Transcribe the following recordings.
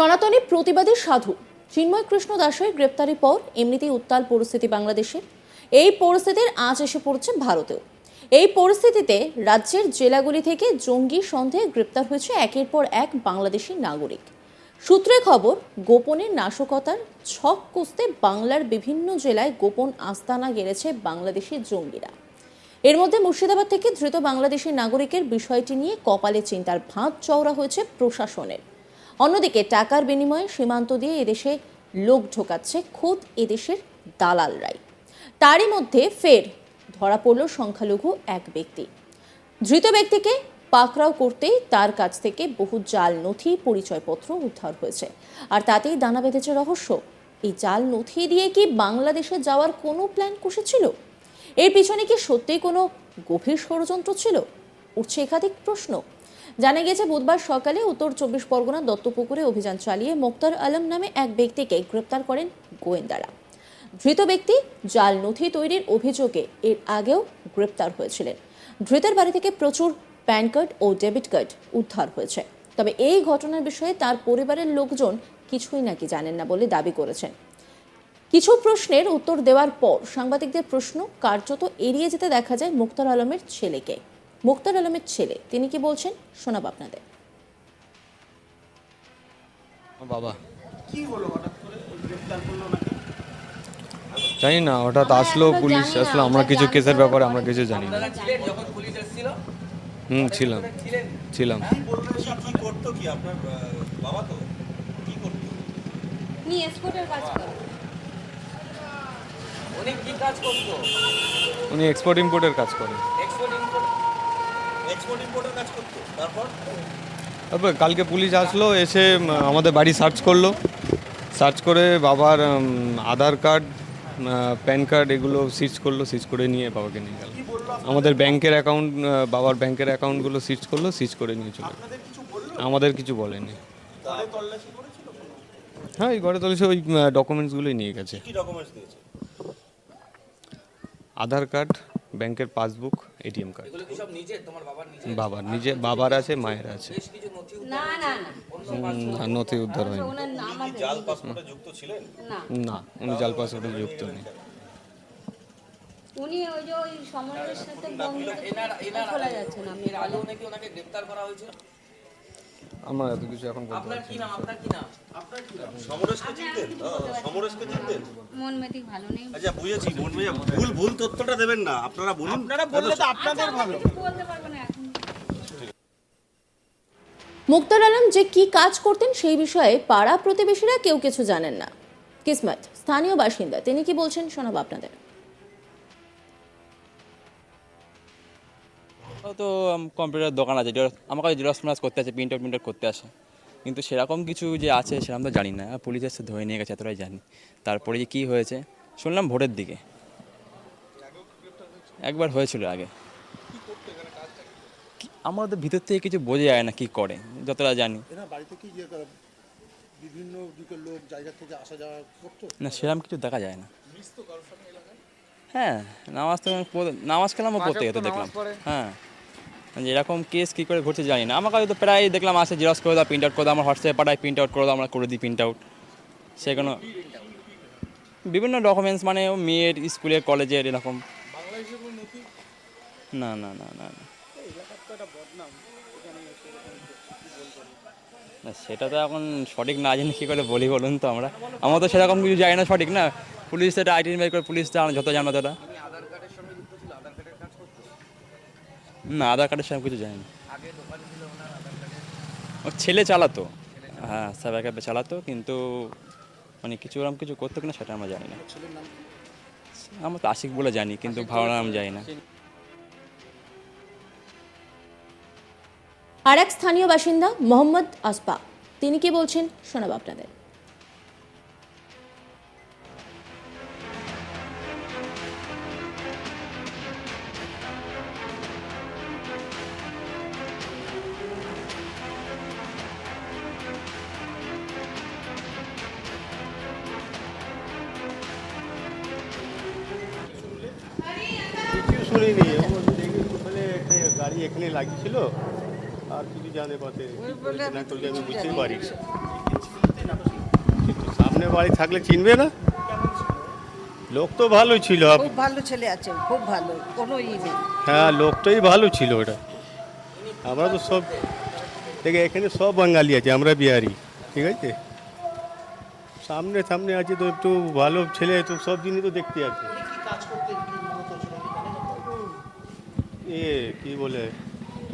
সনাতনী প্রতিবাদী সাধু চিন্ময় কৃষ্ণ দাসের গ্রেপ্তারের পর এমনিতেই উত্তাল পরিস্থিতি বাংলাদেশে এই পরিস্থিতির আঁচ এসে পড়ছে ভারতেও। এই পরিস্থিতিতে রাজ্যের জেলাগুলি থেকে জঙ্গি সন্দেহে গ্রেপ্তার হয়েছে একের পর এক বাংলাদেশি নাগরিক। সূত্রে খবর গোপনের নাশকতার ছক কষতে বাংলার বিভিন্ন জেলায় গোপন আস্তানা গেড়েছে বাংলাদেশি জঙ্গিরা। এর মধ্যে মুর্শিদাবাদ থেকে ধৃত বাংলাদেশি নাগরিকের বিষয়টি নিয়ে কপালে চিন্তার ভাঁজ চওড়া হয়েছে প্রশাসনের। অন্যদিকে টাকার বিনিময়ে সীমান্ত দিয়ে এদেশে লোক ঢোকাচ্ছে খোদ এদেশের দালালরাই। তারই মধ্যে ফের ধরা পড়ল সংখ্যালঘু এক ব্যক্তি। ধৃত ব্যক্তিকে পাকড়াও করতেই তার কাছ থেকে বহু জাল নথি, পরিচয়পত্র উদ্ধার হয়েছে। আর তাতেই দানা বেঁধেছে রহস্য। এই জাল নথি দিয়ে কি বাংলাদেশে যাওয়ার কোনো প্ল্যান কষেছিল? এর পিছনে কি সত্যিই কোনো গভীর ষড়যন্ত্র ছিল? উঠছে একাধিক প্রশ্ন। জানা গেছে বুধবার সকালে উত্তর চব্বিশ পরগনা দত্তপুকুরে অভিযান চালিয়ে মোক্তার আলম নামে এক ব্যক্তিকে গ্রেপ্তার করেন গোয়েন্দারা। ধৃত ব্যক্তি জাল নথি তৈরির অভিযোগে এর আগেও গ্রেপ্তার হয়েছিলেন। ধৃতের বাড়ি থেকে প্রচুর প্যান কার্ড ও ডেবিট কার্ড উদ্ধার হয়েছে। তবে এই ঘটনার বিষয়ে তার পরিবারের লোকজন কিছুই নাকি জানেন না বলে দাবি করেছেন। কিছু প্রশ্নের উত্তর দেওয়ার পর সাংবাদিকদের প্রশ্ন, কার্যত এড়িয়ে যেতে দেখা যায় মুক্তার আলমের ছেলেকে। মুক্তার আলমের ছেলে। তিনি কি বলছেন? শোনাব আপনাদের। বাবা। কি হলো হঠাৎ করে গ্রেফতার করল নাকি? জানি না হঠাৎ আসলো পুলিশ আসলো আমরা কিছু কেসের ব্যাপারে আমরা কিছু জানি না। হুম ছিলাম। ছিলাম। উনি কি কাজ করতো? উনি এক্সপোর্ট ইম্পোর্টের কাজ করেন। এক্সপোর্ট ইম্পোর্টের কাজ করতো। তারপর? তারপর কালকে পুলিশ আসলো এসে আমাদের বাড়ি সার্চ করল। সার্চ করে বাবার আধার কার্ড প্যান কার্ড এগুলো সিজ করল সিজ করে নিয়ে বাবাকে নিয়ে গেল। আমাদের ব্যাংকের অ্যাকাউন্ট বাবার ব্যাংকের অ্যাকাউন্টগুলো সিজ করল সিজ করে নিয়ে চলে আমাদের কিছু বলেনি? হ্যাঁ এই ঘরে তুলেছে ওই ডকুমেন্টসগুলোই নিয়ে গেছে। আধার কার্ড ব্যাংকের পাসবুক এটিএম কার্ড। এগুলো কি সব নিজে তোমার বাবার নিজে? বাবার আছে মায়ের আছে। নথি না নথি উদ্ধার হয়নি। যুক্ত ছিলেন? না। না উনি জাল পাসপোর্টে যুক্ত নেই। উনি ওই যে ওই সাথে বন্ধ এনার এনার খোলা যাচ্ছে না। মেয়ের আলো নাকি ওনাকে গ্রেফতার করা হয়েছিল? আমার এত কিছু এখন বলতে আপনার পারছি কি নাম? আপনার কি নাম? সমরেশকে চিনতেন? সমরেশকে চিনতেন? মন মেতিক ভালো নেই। আচ্ছা বুঝেছি মন ভাইয়া ভুল ভুল তথ্যটা দেবেন না। আপনারা বলুন। আপনারা বললে তো আপনাদের ভালো। বলতে পারব না এখন। মুক্তার আলম যে কি কাজ করতেন সেই বিষয়ে পাড়া প্রতিবেশীরা কেউ কিছু জানেন না। কিসমত স্থানীয় বাসিন্দা তিনি কি বলছেন শোনাব আপনাদের? তো কম্পিউটার দোকান আছে আমার কাছে জেরক্স ফেরক্স করতে আছে প্রিন্ট আউট প্রিন্ট করতে আসে। কিন্তু সেরকম কিছু যে আছে সেরকম তো জানি না। পুলিশ এসে ধরে নিয়ে গেছে এতটাই জানি। তারপরে যে কী হয়েছে শুনলাম ভোটের দিকে। একবার হয়েছিল আগে। আমার তো ভিতর থেকে কিছু বোঝা যায় না কী করে যতটা জানি। ইয়ে করে? বিভিন্ন লোক জায়গা থেকে আসা যাওয়া না সেরকম কিছু দেখা যায় না। হ্যাঁ নামাজ তো নামাজ কালামও পড়তে যেত দেখলাম। হ্যাঁ যে এরকম কেস কী করে ঘটছে জানি না। আমার কাছে তো প্রায় দেখলাম আসে জেরক্স করে দাও প্রিন্ট আউট করে দাও আমার হোয়াটসঅ্যাপে পাঠায় প্রিন্ট আউট করে দাও আমরা করে দিই প্রিন্ট আউট সেগুলো বিভিন্ন ডকুমেন্টস মানে মেয়ের স্কুলের কলেজের এরকম। না না না না না। না সেটা তো এখন সঠিক না জানি কী করে বলি বলুন তো আমরা? আমরা তো সেরকম কিছু জানি না সঠিক না। পুলিশ সেটা আইডেন্টিফাই করে পুলিশ জানো যত জানো তোরা না আধার কার্ডের সঙ্গে কিছু জানি না। ও ছেলে চালাতো। হ্যাঁ সাইবার ক্যাফে চালাতো কিন্তু মানে কিছু ওরকম কিছু করতো কিনা সেটা আমরা জানি না। আমরা তো আশিক বলে জানি কিন্তু ভালো নাম জানি না। আর এক স্থানীয় বাসিন্দা মোহাম্মদ আসবা তিনি কি বলছেন শোনাব আপনাদের। শুনিনি একটা গাড়ি এখানে লাগিয়েছিল। আর কিছু জানে করেছে না করলে আমি বুঝতে পারি সামনে বাড়ি থাকলে চিনবে না? লোক তো ভালো ছিল। খুব ভালো ছেলে আছে খুব ভালো কোনো ই নেই। হ্যাঁ লোকটাই ভালো ছিল ওটা। আমরা তো সব দেখে এখানে সব বাঙালি আছে আমরা বিহারি ঠিক আছে? সামনে সামনে আছে তো একটু ভালো ছেলে তো সব জিনিস তো দেখতে আছে। এ কি বলে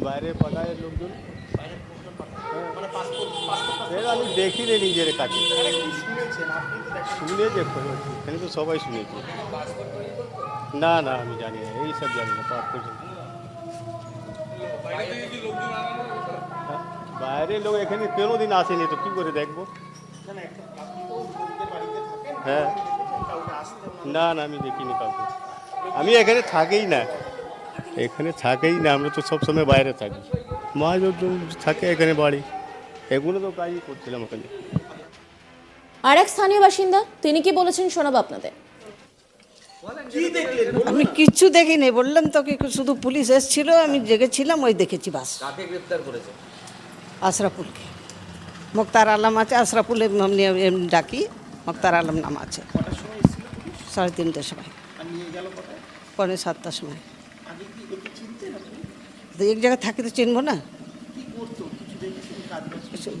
বাইরে পাঠায় লোকজন? হ্যাঁ। আমি দেখিনি নিজের কাছে। শুনেছে এখানে তো সবাই শুনেছে। না না আমি জানি না এই সব জানি না পাসপোর্ট বাইরের লোক এখানে কোনো দিন আসেনি তো কি করে দেখব? হ্যাঁ। না না আমি দেখিনি কাউকে। আমি এখানে থাকেই না। এখানে থাকেই না আমরা তো সবসময় বাইরে থাকি। মহাজন থাকে এখানে বাড়ি। এগুলো তো কাজই করছিলাম ওখানে। আর এক স্থানীয় বাসিন্দা তিনি কি বলেছেন শোনাবো আপনাদের। আমি কিচ্ছু দেখিনি বললাম তোকে শুধু পুলিশ এসেছিল আমি জেগেছিলাম ওই দেখেছি বাস। আশরাফুলকে। মুক্তার আলম আছে আশরাফুল এমনি এমনি ডাকি মুক্তার আলম নাম আছে। সাড়ে তিনটের সময়। পরে সাতটার সময়। তো এক জায়গায় থাকি তো চিনবো না।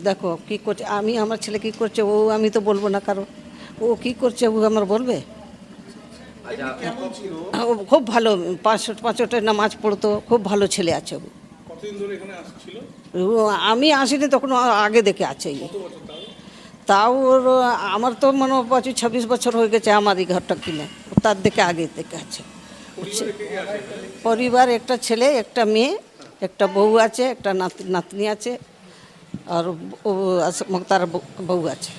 দেখো কি করছে আমি আমার ছেলে কি করছে ও আমি তো বলব না কারও। ও কি করছে ও আমার বলবে? ও খুব ভালো পাঁচ পাঁচটা নামাজ পড়তো খুব ভালো ছেলে আছে ও। ও আমি আসিনি তখন আগে দেখে আছে। তাও? ওর আমার তো মনে হয় পঁচিশ ছাব্বিশ বছর হয়ে গেছে আমার এই ঘরটা কিনে তার দেখে আগে দেখে আছে। পরিবার একটা ছেলে একটা মেয়ে একটা বউ আছে একটা নাত- নাতনি আছে আর তার বউ- আছে।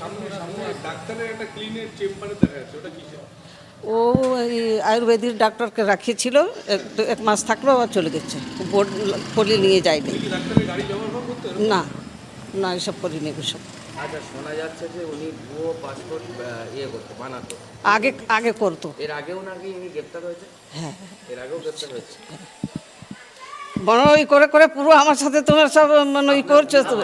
ও এই আয়ুর্বেদিক ডাক্তারকে রাখিয়েছিল এক এক মাস থাকল আবার চলে গেছে। বোর্ড পলি নিয়ে যায়নি। না না এসব করিনি এসব আচ্ছা শোনা যাচ্ছে যে উনি ভুয়ো পাসপোর্ট ইয়ে করতে বানাতো। আগে আগে করতো। এর আগেও নাকি উনি গ্রেপ্তার হয়েছে? হ্যাঁ। এর আগেও গ্রেপ্তার হয়েছে। হয় ওই করে করে পুরো আমার সাথে তোমার সব মানে ওই করছ তো।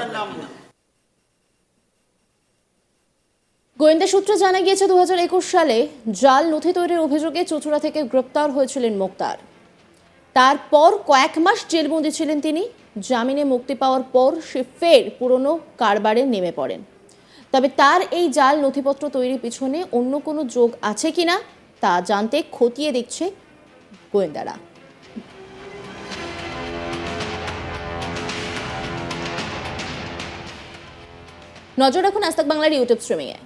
গোয়েন্দা সূত্রে জানা গিয়েছে দু হাজার একুশ সালে জাল নথি তৈরির অভিযোগে চুচুড়া থেকে গ্রেপ্তার হয়েছিলেন মুক্তার। তারপর কয়েক মাস জেলবন্দি ছিলেন তিনি। জামিনে মুক্তি পাওয়ার পর সে ফের পুরনো কারবারে নেমে পড়েন। তবে তার এই জাল নথিপত্র তৈরির পিছনে অন্য কোনো যোগ আছে কিনা তা জানতে খতিয়ে দেখছে গোয়েন্দারা। নজর রাখুন আস্তাক বাংলার ইউটিউব স্ট্রিমিংয়ে।